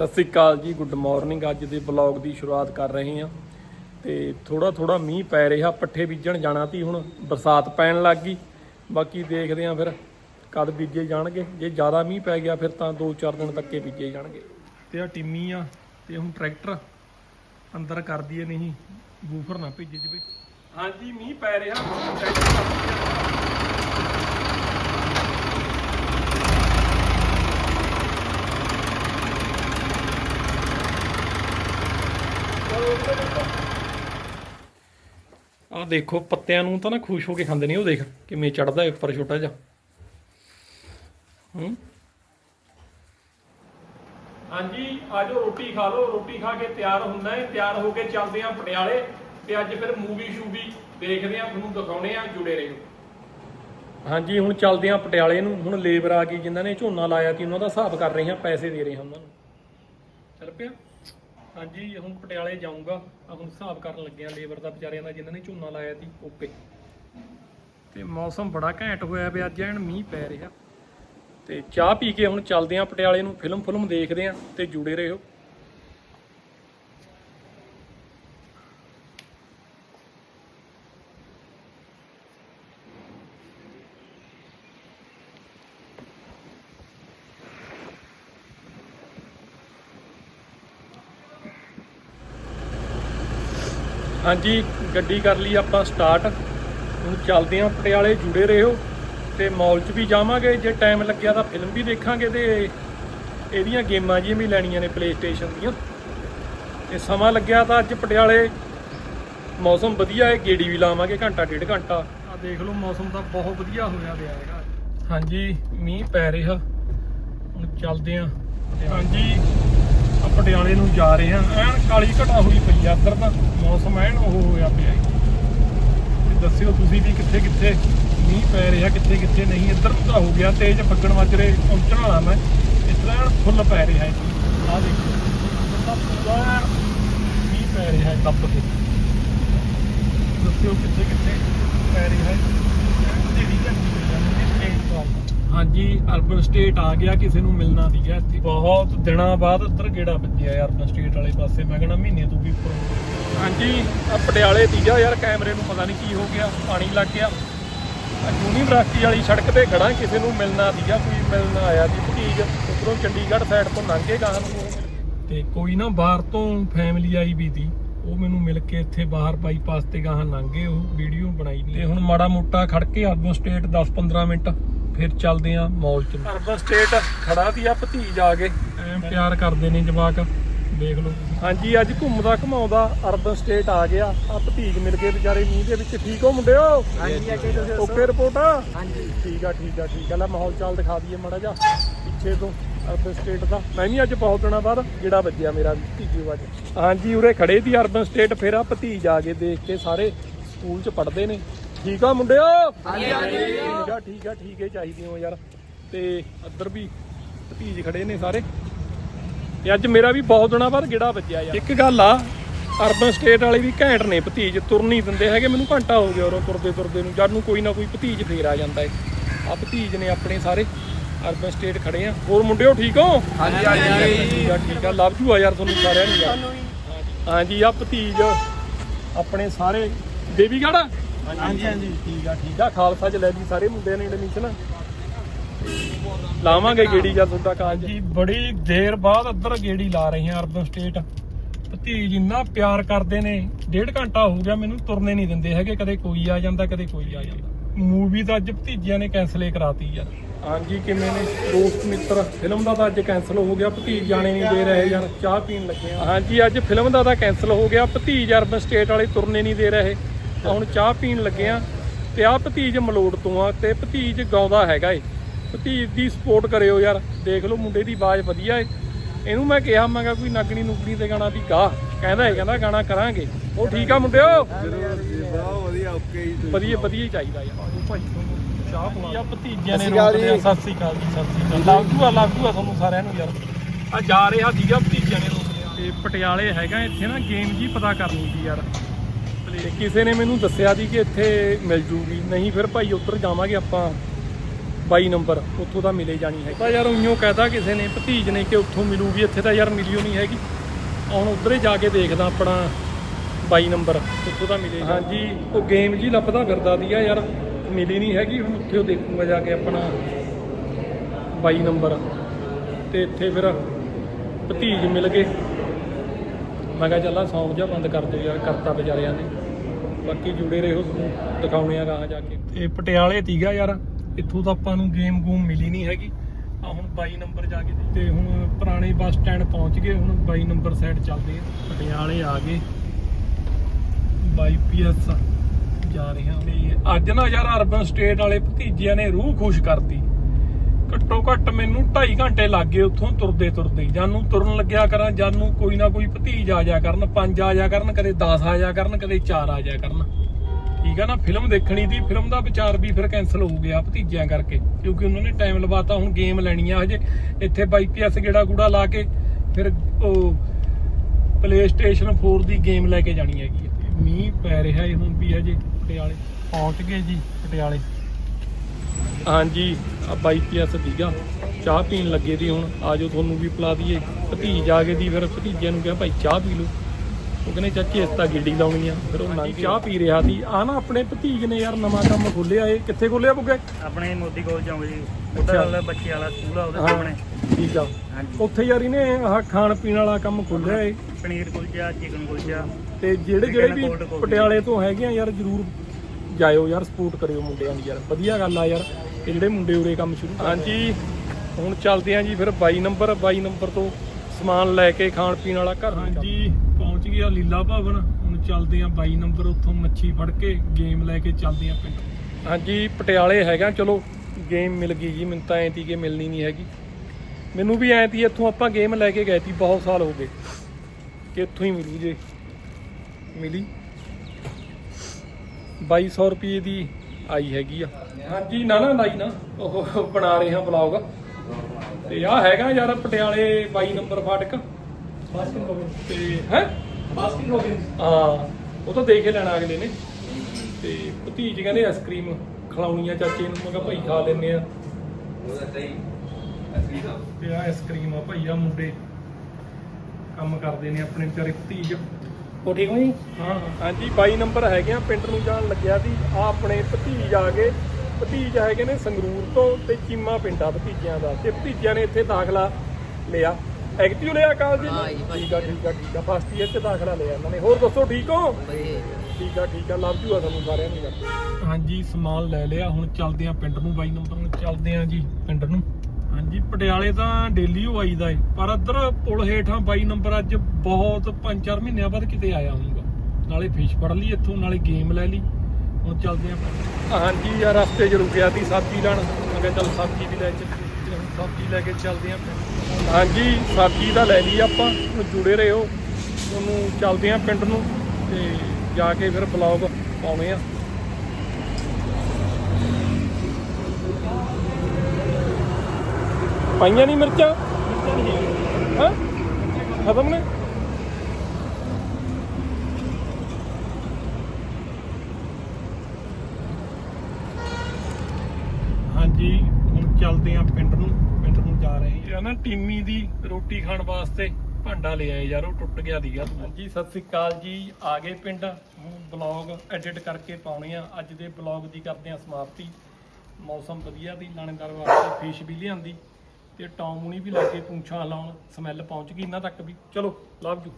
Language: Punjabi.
ਸਤਿ ਸ੍ਰੀ ਅਕਾਲ ਜੀ ਗੁੱਡ ਮਾਰਨਿੰਗ ਅੱਜ ਦੇ ਬਲੌਗ ਦੀ ਸ਼ੁਰੂਆਤ ਕਰ ਰਹੇ ਹਾਂ। ਤੇ ਥੋੜਾ ਥੋੜਾ ਮੀਂਹ ਪੈ ਰਿਹਾ, ਪੱਠੇ ਬੀਜਣ ਜਾਣਾ ਸੀ, ਹੁਣ ਬਰਸਾਤ ਪੈਣ ਲੱਗ ਗਈ। ਬਾਕੀ ਦੇਖਦੇ ਹਾਂ ਫਿਰ ਕਦ ਬੀਜੇ ਜਾਣਗੇ। ਜੇ ਜ਼ਿਆਦਾ ਮੀਂਹ ਪੈ ਗਿਆ ਫਿਰ ਤਾਂ 2-4 ਦਿਨ ਤੱਕੇ ਬੀਜੇ ਜਾਣਗੇ। ਤੇ ਆ ਟਿੰਮੀ ਆ, ਤੇ ਹੁਣ ਟਰੈਕਟਰ ਅੰਦਰ ਕਰ ਦਈਏ ਨਹੀਂ, ਬੂਫਰ ਨਾ ਭੇਜੇ ਜਵੇ। ਹਾਂਜੀ, ਮੀਂਹ ਪੈ ਰਿਹਾ ਟਰੈਕਟਰ ਆ ਦੇਖੋ ਪੱਤਿਆਂ ਨੂੰ ਤਾਂ ਨਾ ਖੁਸ਼ ਹੋ ਕੇ ਖਾਂਦੇ ਨੇ ਉਹ ਦੇਖ ਕਿਵੇਂ ਚੜਦਾ ਉੱਪਰ ਛੋਟਾ ਜਿਹਾ। ਹੂੰ? ਹਾਂਜੀ ਆਜੋ ਰੋਟੀ ਖਾ ਲਓ ਰੋਟੀ ਖਾ ਕੇ ਤਿਆਰ ਹੁੰਦਾ ਹੈ ਤਿਆਰ ਹੋ ਕੇ ਚੱਲਦੇ ਆਂ ਪਟਿਆਲੇ ਤੇ ਅੱਜ ਫਿਰ ਮੂਵੀ ਸ਼ੂਵੀ ਦੇਖਦੇ ਆਂ ਤੁਹਾਨੂੰ ਦਿਖਾਉਣੇ ਆ ਜੁੜੇ ਰਹੋ। ਹਾਂਜੀ ਹੁਣ ਚੱਲਦੇ ਆਂ ਪਟਿਆਲੇ ਨੂੰ ਹੁਣ ਲੇਬਰ ਆ ਗਈ ਜਿਨ੍ਹਾਂ ਨੇ ਝੋਨਾ ਲਾਇਆ ਸੀ ਉਹਨਾਂ ਦਾ ਹਿਸਾਬ ਕਰ ਰਹੇ ਹਾਂ ਪੈਸੇ ਦੇ ਰਹੇ ਹਾਂ ਉਹਨਾਂ ਨੂੰ। ਚੱਲ ਪਿਆ ਹਾਂਜੀ, ਹੁਣ ਪਟਿਆਲੇ ਜਾਊਂਗਾ। ਆ ਹੁਣ ਹਿਸਾਬ ਕਰਨ ਲੱਗਿਆ ਲੇਬਰ ਦਾ ਵਿਚਾਰਿਆਂ ਦਾ, ਜਿਨ੍ਹਾਂ ਨੇ ਝੋਨਾ ਲਾਇਆ ਸੀ, ਓਕੇ। ਤੇ ਮੌਸਮ ਬੜਾ ਘੈਂਟ ਹੋਇਆ ਪਿਆ, ਅੱਜ ਐਨ ਮੀਂਹ ਪੈ ਰਿਹਾ। ਤੇ ਚਾਹ ਪੀ ਕੇ ਹੁਣ ਚੱਲਦੇ ਆਂ ਪਟਿਆਲੇ ਨੂੰ ਫਿਲਮ ਫਿਲਮ ਦੇਖਦੇ ਆਂ ਤੇ ਜੁੜੇ ਰਹੋ। ਹਾਂਜੀ ਗੱਡੀ ਕਰ ਲਈ ਆਪਾਂ ਸਟਾਰਟ ਹੁਣ ਚੱਲਦੇ ਆਂ ਪਟਿਆਲੇ ਜੁੜੇ ਰਹੋ ਤੇ ਮਾਲ 'ਚ ਵੀ ਜਾਵਾਂਗੇ। ਜੇ ਟਾਈਮ ਲੱਗਿਆ ਤਾਂ ਫਿਲਮ ਵੀ ਦੇਖਾਂਗੇ ਤੇ ਇਹਦੀਆਂ ਗੇਮਾਂ ਜੀਆਂ ਵੀ ਲੈਣੀਆਂ ਨੇ ਪਲੇਸਟੇਸ਼ਨ ਦੀਆਂ। ਤੇ ਸਮਾਂ ਲੱਗਿਆ ਤਾਂ ਅੱਜ ਪਟਿਆਲੇ। ਮੌਸਮ ਵਧੀਆ ਹੈ ਗੇੜੀ ਵੀ ਲਾਵਾਂਗੇ ਘੰਟਾ ਡੇਢ ਘੰਟਾ। ਆ ਦੇਖ ਲਓ ਮੌਸਮ ਤਾਂ ਬਹੁਤ ਵਧੀਆ ਹੋਇਆ ਪਿਆ ਹੈਗਾ। ਹਾਂਜੀ ਮੀਂਹ ਪੈ ਰਿਹਾ। ਹੁਣ ਚੱਲਦੇ ਆਂ ਹਾਂਜੀ। ਪਟਿਆਲੇ ਨੂੰ ਜਾ ਰਹੇ ਹਾਂ। ਐਨ ਕਾਲੀ ਘਟਾ ਹੋਈ ਪਈ ਆ, ਇੱਧਰ ਤਾਂ ਮੌਸਮ ਐਨ ਉਹ ਹੋਇਆ ਪਿਆ ਤੇ ਦੱਸਿਓ ਤੁਸੀਂ ਵੀ ਕਿੱਥੇ ਕਿੱਥੇ ਮੀਂਹ ਪੈ ਰਿਹਾ, ਕਿੱਥੇ ਕਿੱਥੇ ਨਹੀਂ, ਇੱਧਰ ਤਾਂ ਹੋ ਗਿਆ ਤੇਜ਼ ਫੱਗਣ ਮਾਜਰੇ ਪਹੁੰਚਣ ਵਾਲਾ ਮੈਂ। ਇਸ ਤਰ੍ਹਾਂ ਐਨ ਫੁੱਲ ਪੈ ਰਿਹਾ ਹੈ ਆ ਦੇਖੋ ਤਾਂ ਪੂਰਾ ਮੀਂਹ ਪੈ ਰਿਹਾ ਹੈ ਦੱਬ ਕੇ। ਦੱਸਿਓ ਕਿੱਥੇ ਕਿੱਥੇ ਪੈ ਰਿਹਾ ਹੈ। ਐਨ ਢੇਰੀ ਪਈ ਜਾਂਦੀ ਹੈ ਤੇਜ਼ ਤੋਂ ਹਾਂਜੀ ਅਰਬਨ ਸਟੇਟ ਆ ਗਿਆ ਕਿਸੇ ਨੂੰ ਮਿਲਣਾ ਸੀਗਾ ਇੱਥੇ। ਬਹੁਤ ਦਿਨਾਂ ਬਾਅਦ ਉੱਧਰ ਗੇੜਾ ਵੱਜਿਆ ਯਾਰ ਅਰਬਨ ਸਟੇਟ ਵਾਲੇ ਪਾਸੇ। ਮੈਂ ਕਹਿੰਦਾ ਮਹੀਨੇ ਤੋਂ ਵੀ ਉੱਪਰ। ਹਾਂਜੀ ਆ ਪਟਿਆਲੇ ਦੀਗਾ ਯਾਰ ਕੈਮਰੇ ਨੂੰ ਪਤਾ ਨਹੀਂ ਕੀ ਹੋ ਗਿਆ ਪਾਣੀ ਲੱਗ ਗਿਆ। ਯੂਨੀਵਰਸਿਟੀ ਵਾਲੀ ਸੜਕ ਤੇ ਖੜਾ ਕਿਸੇ ਨੂੰ ਮਿਲਣਾ ਸੀਗਾ ਕੋਈ ਮਿਲਣ ਆਇਆ ਸੀ ਭਤੀਜ। ਉੱਧਰੋਂ ਚੰਡੀਗੜ੍ਹ ਸਾਈਡ ਤੋਂ ਲੰਘ ਕੇ ਗਾਹਾਂ ਨੂੰ। ਤੇ ਕੋਈ ਨਾ ਬਾਹਰ ਤੋਂ ਫੈਮਿਲੀ ਆਈ ਵੀ ਸੀ ਉਹ ਮੈਨੂੰ ਮਿਲ ਕੇ ਇੱਥੇ ਬਾਹਰ ਬਾਈਪਾਸ ਤੇ ਗਾਹਾਂ ਲੰਘੇ ਉਹ ਵੀਡੀਓ ਬਣਾਈ। ਤੇ ਹੁਣ ਮਾੜਾ ਮੋਟਾ ਖੜ ਕੇ ਅਰਬਨ ਸਟੇਟ 10-15 ਮਿੰਟ। ਫਿਰ ਚੱਲਦੇ ਆ ਮਾਲ ਚ। ਅਰਬਨ ਸਟੇਟ ਖੜਾ ਦੀ ਆ ਭਤੀਜ ਆ ਗਏ ਐਂ ਪਿਆਰ ਕਰਦੇ ਨੇ ਜਵਾਕ ਦੇਖ ਲਓ। ਹਾਂਜੀ ਅੱਜ ਘੁੰਮਦਾ ਘਮਾਉਂਦਾ ਅਰਬਨ ਸਟੇਟ ਆ ਗਿਆ। ਆ ਭਤੀਜ ਮਿਲ ਗਏ ਵਿਚਾਰੇ ਮੀਂਹ ਦੇ ਵਿੱਚ ਠੀਕ ਹੋ ਮੁੰਡਿਓ? ਹਾਂਜੀ ਅੱਗੇ ਤੁਸੀਂ ਓਕੇ ਰਿਪੋਰਟ? ਆ ਹਾਂਜੀ। ਠੀਕ ਆ ਠੀਕ ਆ ਠੀਕ ਆ। ਲੈ ਮਾਹੌਲ ਚਾਲ ਦਿਖਾ ਦਈਏ ਮਾੜਾ ਜਿਹਾ ਪਿੱਛੇ ਤੋਂ ਅਰਬਨ ਸਟੇਟ ਦਾ। ਮੈਂ ਵੀ ਅੱਜ ਬਹੁਤ ਦਿਨਾਂ ਬਾਅਦ ਜਿਹੜਾ ਵੱਜਿਆ ਮੇਰਾ ਭਤੀਜੇ ਵੱਜ ਹਾਂਜੀ ਉਰੇ ਖੜੇ ਦੀ ਅਰਬਨ ਸਟੇਟ ਫਿਰ ਆ ਭਤੀਜ ਆ ਕੇ ਦੇਖ ਕੇ ਸਾਰੇ। ਸਕੂਲ ਚ ਪੜ੍ਹਦੇ ਨੇ। ਠੀਕ ਆ ਮੁੰਡਿਓ? ਹਾਂਜੀ, ਹਾਂਜੀ। ਠੀਕ ਆ ਠੀਕ ਆ ਠੀਕ ਹੈ ਚਾਹੀਦੀ ਹੋ ਯਾਰ। ਤੇ ਇੱਧਰ ਵੀ ਭਤੀਜ ਖੜੇ ਨੇ ਸਾਰੇ। ਤੇ ਅੱਜ ਮੇਰਾ ਵੀ ਬਹੁਤ ਦਿਨਾਂ ਬਾਅਦ ਗੇੜਾ ਵੱਜਿਆ ਯਾਰ। ਇੱਕ ਗੱਲ ਆ ਅਰਬਨ ਸਟੇਟ ਵਾਲੇ ਵੀ ਘੈਂਟ ਨੇ ਭਤੀਜ ਤੁਰ ਨਹੀਂ ਦਿੰਦੇ ਹੈਗੇ ਮੈਨੂੰ ਘੰਟਾ ਹੋ ਗਿਆ ਉਰੋਂ ਤੁਰਦੇ ਤੁਰਦੇ ਨੂੰ। ਜਦ ਨੂੰ ਕੋਈ ਨਾ ਕੋਈ ਭਤੀਜ ਫੇਰ ਆ ਜਾਂਦਾ ਏ। ਆ ਭਤੀਜ ਨੇ ਆਪਣੇ ਸਾਰੇ ਅਰਬਨ ਸਟੇਟ ਖੜੇ ਆ। ਹੋਰ ਮੁੰਡਿਓ ਠੀਕ ਹੋ? ਹਾਂਜੀ ਹਾਂਜੀ ਠੀਕ ਆ ਠੀਕ ਆ। ਲਵ ਜੂ ਆ ਯਾਰ ਤੁਹਾਨੂੰ ਸਾਰਿਆਂ ਨੂੰ ਯਾਰ। ਹਾਂਜੀ ਆ ਭਤੀਜ ਆਪਣੇ ਸਾਰੇ। ਦੇਵੀਗੜ੍ਹ ਹਾਂਜੀ ਹਾਂਜੀ। ਠੀਕ ਆ ਠੀਕ ਆ। ਖਾਲਸਾ ਚ ਲੈ ਲਈ ਸਾਰੇ ਮੁੰਡਿਆਂ ਨੇ ਐਡਮਿਸ਼ਨ ਲਾਵਾਂਗੇ ਗੇੜੀ ਜਾਂ ਤੁਹਾਡਾ ਕਾਲਜ ਜੀ ਬੜੀ ਦੇਰ ਬਾਅਦ ਅੱਧਰ ਗੇੜੀ ਲਾ ਰਹੇ ਹਾਂ ਅਰਬਨ ਸਟੇਟ ਭਤੀਜ ਇੰਨਾ ਪਿਆਰ ਕਰਦੇ ਨੇ ਡੇਢ ਘੰਟਾ ਹੋ ਗਿਆ ਮੈਨੂੰ ਤੁਰਨੇ ਨਹੀਂ ਦਿੰਦੇ ਹੈਗੇ ਕਦੇ ਕੋਈ ਆ ਜਾਂਦਾ ਕਦੇ ਕੋਈ ਆ ਜਾਂਦਾ। ਮੂਵੀ ਤਾਂ ਅੱਜ ਭਤੀਜਿਆਂ ਨੇ ਕੈਨਸਲ ਕਰਾਤੀ ਯਾਰ ਹਾਂਜੀ ਕਿਵੇਂ ਨੇ? ਦੋਸਤ ਮਿੱਤਰ ਫਿਲਮ ਦਾ ਤਾਂ ਅੱਜ ਕੈਨਸਲ ਹੋ ਗਿਆ ਭਤੀਜ ਜਾਣੇ ਨਹੀਂ ਦੇ ਰਹੇ ਯਾਰ ਚਾਹ ਪੀਣ ਲੱਗੇ ਹਾਂਜੀ ਅੱਜ ਫਿਲਮ ਦਾ ਤਾਂ ਕੈਨਸਲ ਹੋ ਗਿਆ ਭਤੀਜ ਅਰਬਨ ਸਟੇਟ ਵਾਲੇ ਤੁਰਨੇ ਨਹੀਂ ਦੇ ਰਹੇ। ਤਾਂ ਹੁਣ ਚਾਹ ਪੀਣ ਲੱਗੇ ਆ ਤੇ ਆ ਭਤੀਜ ਮਲੋੜ ਤੋਂ ਆ ਤੇ ਭਤੀਜ ਗਾਉਂਦਾ ਹੈਗਾ ਏ। ਭਤੀਜ ਦੀ ਸਪੋਰਟ ਕਰਿਓ ਯਾਰ ਦੇਖ ਲਓ ਮੁੰਡੇ ਦੀ ਆਵਾਜ਼ ਵਧੀਆ ਏ। ਇਹਨੂੰ ਮੈਂ ਕਿਹਾ ਮੈਂ ਕਿਹਾ ਕੋਈ ਨਗਣੀ ਨੁਗਣੀ ਤੇ ਗਾਣਾ ਵੀ ਗਾ ਕਹਿੰਦਾ ਹੈ ਕਹਿੰਦਾ ਗਾਣਾ ਕਰਾਂਗੇ। ਉਹ ਠੀਕ ਆ ਮੁੰਡਿਓ? ਬਹੁਤ ਵਧੀਆ ਓਕੇ ਜੀ ਵਧੀਆ ਵਧੀਆ ਹੀ ਚਾਹੀਦਾ ਯਾਰ। ਉਹ ਭਾਈ ਤੁਹਾਨੂੰ ਚਾਹ ਪਲਾ ਆ ਭਤੀਜਿਆਂ ਨੇ ਸਤਿ ਸ਼੍ਰੀ ਅਕਾਲ। ਜੀ। ਸਤਿ ਸ੍ਰੀ ਲਾਗੂ ਆ ਲਾਗੂ ਆ ਤੁਹਾਨੂੰ ਸਾਰਿਆਂ ਨੂੰ ਯਾਰ। ਆ ਜਾ ਰਿਹਾ ਸੀਗਾ ਭਤੀਜਿਆਂ ਨੇ ਰੋਕ ਲਿਆ ਤੇ ਪਟਿਆਲੇ ਹੈਗਾ ਇੱਥੇ ਨਾ ਗੇਮ ਜੀ ਪਤਾ ਕਰਨੀ ਸੀ ਯਾਰ। ਤੇ ਕਿਸੇ ਨੇ ਮੈਨੂੰ ਦੱਸਿਆ ਸੀ ਕਿ ਇੱਥੇ ਮਿਲ ਜੂਗੀ। ਨਹੀਂ ਫਿਰ ਭਾਈ ਉੱਧਰ ਜਾਵਾਂਗੇ ਆਪਾਂ। 22 ਨੰਬਰ ਉੱਥੋਂ ਤਾਂ ਮਿਲੇ ਜਾਣੀ ਹੈ ਤਾਂ ਯਾਰ ਉਈਓ ਕਹਤਾ ਕਿਸੇ ਨੇ ਭਤੀਜ ਨੇ ਕਿ ਉੱਥੋਂ ਮਿਲੂਗੀ ਇੱਥੇ ਤਾਂ ਯਾਰ ਮਿਲਿਓ ਨਹੀਂ ਹੈਗੀ। ਹੁਣ ਉੱਧਰ ਹੀ ਜਾ ਕੇ ਦੇਖਦਾ ਆਪਣਾ 22 ਨੰਬਰ ਉੱਥੋਂ ਤਾਂ ਮਿਲੇ ਹਾਂਜੀ ਉਹ ਗੇਮ ਜੀ ਲੱਭਦਾ ਫਿਰਦਾ ਦੀ ਆ ਯਾਰ ਮਿਲੀ ਨਹੀਂ ਹੈਗੀ ਹੁਣ ਉੱਥੇ ਉਹ ਦੇਖੂਗਾ ਜਾ ਕੇ ਆਪਣਾ 22 ਨੰਬਰ। ਤੇ ਇੱਥੇ ਫਿਰ ਭਤੀਜ ਮਿਲ ਗਏ। ਮੈਂ ਕਿਹਾ ਚੱਲਾ ਸੌਂਗ ਜਾ ਬੰਦ ਕਰ ਦਿਓ ਯਾਰ ਕਰਤਾ ਵਿਚਾਰਿਆਂ ਨੇ। ਬਾਕੀ ਜੁੜੇ ਰਹੋ ਤੁਹਾਨੂੰ ਦਿਖਾਉਣੇ ਆ ਗਾਹਾਂ ਜਾ ਕੇ। ਤੇ ਪਟਿਆਲੇ ਤੀਗਾ ਯਾਰ, ਇੱਥੋਂ ਤਾਂ ਆਪਾਂ ਨੂੰ ਗੇਮ ਗੂਮ ਮਿਲੀ ਨਹੀਂ ਹੈਗੀ। ਆ ਹੁਣ 22 ਨੰਬਰ ਜਾ ਕੇ ਤੇ ਹੁਣ ਪੁਰਾਣੇ ਬੱਸ ਸਟੈਂਡ ਪਹੁੰਚ ਗਏ, ਹੁਣ 22 ਨੰਬਰ ਸਾਈਡ ਚੱਲਦੇ ਆ। ਪਟਿਆਲੇ ਆ ਗਏ। 22 ਜਾ ਰਹੇ ਹਾਂ ਤੇ ਅੱਜ ਨਾ ਯਾਰ ਅਰਬਨ ਸਟੇਟ ਵਾਲੇ ਭਤੀਜਿਆਂ ਨੇ ਰੂਹ ਖੁਸ਼ ਕਰਤੀ। ਘੱਟੋ ਘੱਟ ਮੈਨੂੰ 2.5 ਘੰਟੇ ਲੱਗ ਗਏ ਉੱਥੋਂ ਤੁਰਦੇ ਤੁਰਦੇ। ਜਾਨੂੰ ਤੁਰਨ ਲੱਗਿਆ ਕਰਾਂ, ਜਾਨੂੰ ਕੋਈ ਨਾ ਕੋਈ ਭਤੀਜ ਆ ਜਾ ਕਰਨ, ਪੰਜ ਆ ਜਾ ਕਰਨ, ਕਦੇ 10 ਆ ਜਾ ਕਰਨ, ਕਦੇ 4 ਆ ਜਾ ਕਰਨ। ਠੀਕ ਆ ਨਾ, ਫਿਲਮ ਦੇਖਣੀ ਦੀ ਫਿਲਮ ਦਾ ਵਿਚਾਰ ਵੀ ਫਿਰ ਕੈਨਸਲ ਹੋ ਗਿਆ ਭਤੀਜਿਆਂ ਕਰਕੇ, ਕਿਉਂਕਿ ਉਹਨਾਂ ਨੇ ਟਾਈਮ ਲਵਾਤਾ, ਹੁਣ ਗੇਮ ਲੈਣੀ ਆ ਹਜੇ। ਇੱਥੇ ਬਾਈਪੀਐਸ ਗੇੜਾ ਗੂੜਾ ਲਾ ਕੇ ਫਿਰ ਉਹ ਪਲੇ ਸਟੇਸ਼ਨ 4 ਦੀ ਗੇਮ ਲੈ ਕੇ ਜਾਣੀ ਹੈਗੀ। ਮੀਂਹ ਪੈ ਰਿਹਾ ਹੈ ਹੁਣ ਵੀ ਹਜੇ, ਪਟਿਆਲੇ। ਪਹੁੰਚ ਗਏ ਜੀ, ਪਟਿਆਲੇ। ਹਾਂਜੀ ਆ ਬਾਈਪੀਐਸ ਦੀਗਾ। ਚਾਹ ਪੀਣ ਲੱਗੇ ਦੀ ਹੁਣ ਆਜੋ ਤੁਹਾਨੂੰ ਵੀ ਪਿਲਾ ਦਈਏ। ਭਤੀਜ ਆ ਗਏ ਦੀ ਫਿਰ ਭਤੀਜਿਆਂ ਨੂੰ ਕਿਹਾ ਭਾਈ ਚਾਹ ਪੀ ਲਓ। ਉਹ ਕਹਿੰਦੇ ਚਾਚੀ ਇਸ ਤਾਂ ਗਿੱਡੀ ਲਾਉਣੀ ਆ ਫਿਰ ਉਹ ਨਾਂਗੀ ਚਾਹ ਪੀ ਰਿਹਾ ਸੀ। ਆ ਨਾ ਆਪਣੇ ਭਤੀਜ ਨੇ ਯਾਰ ਨਵਾਂ ਕੰਮ ਖੋਲਿਆ ਇਹ। ਕਿੱਥੇ ਖੋਲਿਆ ਬੁੱਗੇ ਆਪਣੇ ਮੋਦੀ ਕੋਲ ਜਾਉਂਗੇ ਜੀ। ਉਹਦਾ ਵਾਲਾ ਬੱਚੇ ਵਾਲਾ ਸਕੂਲ ਆ ਉਹਦੇ ਸਾਹਮਣੇ। ਠੀਕ ਆ। ਉੱਥੇ ਯਾਰ ਇਹਨੇ ਆਹ ਖਾਣ ਪੀਣ ਵਾਲਾ ਕੰਮ ਖੋਲਿਆ ਏ। ਪਨੀਰ ਕੁਲਚਾ ਚਿਕਨ ਕੁਲਚਾ ਤੇ ਜਿਹੜੇ ਜਿਹੜੇ ਵੀ। ਪਟਿਆਲੇ ਤੋਂ ਹੈਗੇ ਆ ਯਾਰ ਜਰੂਰ ਜਾਇਓ ਯਾਰ ਸਪੋਰਟ ਕਰਿਓ ਮੁੰਡਿਆਂ ਦੀ ਯਾਰ। ਵਧੀਆ ਗੱਲ ਆ ਯਾਰ ਇਹ ਜਿਹੜੇ ਮੁੰਡੇ ਉਰੇ ਕੰਮ ਸ਼ੁਰੂ ਹਾਂਜੀ ਹੁਣ ਚੱਲਦੇ ਆ ਜੀ ਫਿਰ 22 ਨੰਬਰ 22 ਨੰਬਰ ਤੋਂ ਸਮਾਨ ਲੈ ਕੇ ਖਾਣ ਪੀਣ ਵਾਲਾ ਘਰ ਹਾਂਜੀ ਪਹੁੰਚ ਗਿਆ ਲੀਲਾ ਭਵਨ। ਹੁਣ ਚੱਲਦੇ ਆ 22 ਨੰਬਰ ਉੱਥੋਂ ਮੱਛੀ ਫੜ ਕੇ ਗੇਮ ਲੈ ਕੇ ਚੱਲਦੇ ਆ ਪਿੰਡ। ਹਾਂਜੀ ਪਟਿਆਲੇ ਹੈਗਾ ਚਲੋ ਗੇਮ ਮਿਲ ਗਈ ਜੀ ਮੈਨੂੰ ਤਾਂ ਐਂ ਤੀ ਕਿ ਮਿਲਣੀ ਨਹੀਂ ਹੈਗੀ। ਮੈਨੂੰ ਵੀ ਐਂ ਤੀ ਇੱਥੋਂ ਆਪਾਂ ਗੇਮ ਲੈ ਕੇ ਗਏ ਤੀ ਬਹੁਤ ਸਾਲ ਹੋ ਗਏ। ਕਿ ਇੱਥੋਂ ਹੀ ਮਿਲੂ ਜੇ। ਮਿਲੀ। 2200 ਰੁਪਏ ਦੀ ਆਈ ਹੈਗੀ ਆ। ਹਾਂਜੀ ਨਾ ਨਾ ਲਾਈ ਨਾ। ਉਹ ਬਣਾ ਰਹੇ ਹਾਂ ਬਲੌਗ ਤੇ ਆ ਹੈਗਾ ਯਾਰ ਪਟਿਆਲੇ 22 ਨੰਬਰ ਫਾਟਕ। ਬਾਸਕਿਨ ਰੋਬਿਨ ਤੇ ਹੈ? ਬਾਸਕਿਨ ਰੋਬਿਨ ਹਾਂ ਉਹ ਤਾਂ ਦੇਖ ਹੀ ਲੈਣਾ ਅਗਲੇ ਨੇ। ਤੇ ਭਤੀਜ ਕਹਿੰਦੇ ਆਈਸਕ੍ਰੀਮ ਖਿਲਾਉਣੀ ਆ ਚਾਚੇ ਨੂੰ। ਮੈਂ ਕਿਹਾ ਭਾਈ ਖਾ ਲੈਨੇ ਆ। ਤੇ ਆ। ਆਈਸਕ੍ਰੀਮ ਆ ਭਾਈ ਆ ਮੁੰਡੇ। ਕੰਮ ਕਰਦੇ ਨੇ ਆਪਣੇ ਵਿਚਾਰੇ ਭਤੀਜ। ਉਹ ਠੀਕ ਹੋ ਜੀ? ਹਾਂ ਹਾਂਜੀ 22 ਨੰਬਰ ਹੈਗੇ ਆ ਪਿੰਡ ਨੂੰ ਜਾਣ ਲੱਗਿਆ ਸੀ। ਆ ਆਪਣੇ ਭਤੀਜ ਆ ਗਏ। ਭਤੀਜ ਹੈਗੇ ਨੇ ਸੰਗਰੂਰ ਤੋਂ ਤੇ ਚੀਮਾ ਪਿੰਡਾ ਭਤੀਜਿਆਂ ਦਾ। ਤੇ ਭਤੀਜਿਆਂ ਨੇ ਇੱਥੇ ਦਾਖਲਾ ਲਿਆ। ਐਕਟਿਵ ਲਿਆ ਕਾਲਜ ਠੀਕ ਆ ਠੀਕ ਆ ਠੀਕ ਆ। ਫਸਟ ਈਅਰ ਚ ਦਾਖਲਾ ਲਿਆ ਇਹਨਾਂ ਨੇ। ਹੋਰ ਦੱਸੋ ਠੀਕ ਹੋ? ਠੀਕ ਆ ਠੀਕ ਆ। ਲਵ ਯੂ ਆ ਤੁਹਾਨੂੰ ਸਾਰਿਆਂ ਨੂੰ। ਹਾਂਜੀ ਸਮਾਨ ਲੈ ਲਿਆ। ਹੁਣ ਚੱਲਦੇ ਆ ਪਿੰਡ ਨੂੰ। 22 ਨੰਬਰ ਨੂੰ ਚੱਲਦੇ ਆ ਜੀ ਪਿੰਡ ਨੂੰ। ਹਾਂਜੀ, ਪਟਿਆਲੇ ਤਾਂ ਡੇਲੀ ਹੋ ਆਈਦਾ ਏ। ਪਰ ਇੱਧਰ ਪੁਲ ਹੇਠਾਂ 22 ਨੰਬਰ ਅੱਜ ਬਹੁਤ 5-4 ਮਹੀਨਿਆਂ ਬਾਅਦ ਕਿਤੇ ਆਇਆ ਹੂੰਗਾ ਨਾਲੇ ਫਿਸ਼ ਫੜ ਲਈ ਇੱਥੋਂ, ਨਾਲੇ ਗੇਮ ਲੈ ਲਈ। ਹੁਣ ਚੱਲਦੇ ਆ ਪਿੰਡ। ਹਾਂਜੀ ਯਾਰ ਰਸਤੇ 'ਚ ਰੁਕਿਆ ਸੀ ਸਬਜ਼ੀ ਲੈਣ। ਮੈਂ ਕਿਹਾ ਚੱਲ ਸਬਜ਼ੀ ਵੀ ਲੈ ਚੱਲੀਏ ਸਬਜ਼ੀ ਲੈ ਕੇ ਚੱਲਦੇ ਆ ਪਿੰਡ ਹਾਂਜੀ, ਸਬਜ਼ੀ ਤਾਂ ਲੈ ਲਈ ਆਪਾਂ, ਹੁਣ ਜੁੜੇ ਰਹੋ। ਉਹਨੂੰ ਚੱਲਦੇ ਆ ਪਿੰਡ ਨੂੰ ਤੇ ਜਾ ਕੇ ਫਿਰ ਬਲੌਗ ਪਾਉਣੇ ਆ। ਪਾਈਆਂ ਨਹੀਂ ਮਿਰਚਾਂ? ਹਾਂ? ਖਤਮ ਨੇ? ਹਾਂਜੀ ਹੁਣ ਚੱਲਦੇ ਆ ਪਿੰਡ ਨੂੰ ਪਿੰਡ ਨੂੰ ਜਾ ਰਹੇ ਇਹ ਨਾ ਟੀਮੀ ਦੀ ਰੋਟੀ ਖਾਣ ਵਾਸਤੇ ਭਾਂਡਾ ਲੈ ਆਏ ਯਾਰ ਉਹ ਟੁੱਟ ਗਿਆ ਦੀਗਾ। ਹਾਂਜੀ ਸਤਿ ਸ੍ਰੀ ਅਕਾਲ ਜੀ। ਆ ਗਏ ਪਿੰਡ। ਹੁਣ ਬਲੌਗ ਐਡਿਟ ਕਰਕੇ ਪਾਉਣੇ ਆ। ਅੱਜ ਦੇ ਬਲੌਗ ਦੀ ਕਰਦੇ ਆ ਸਮਾਪਤੀ। ਮੌਸਮ ਵਧੀਆ ਦੀ ਲਾਣੇਦਾਰ ਵਾਸਤੇ ਫਿਸ਼ ਵੀ ਲਿਆਂਦੀ। ਤੇ ਟੌਮੂਣੀ ਵੀ ਲਾ ਕੇ ਪੂੰਛਾਂ ਲਾਉਣ ਸਮੈਲ ਪਹੁੰਚ ਗਈ ਇਹਨਾਂ ਤੱਕ ਵੀ। ਚਲੋ ਲਵ ਯੂ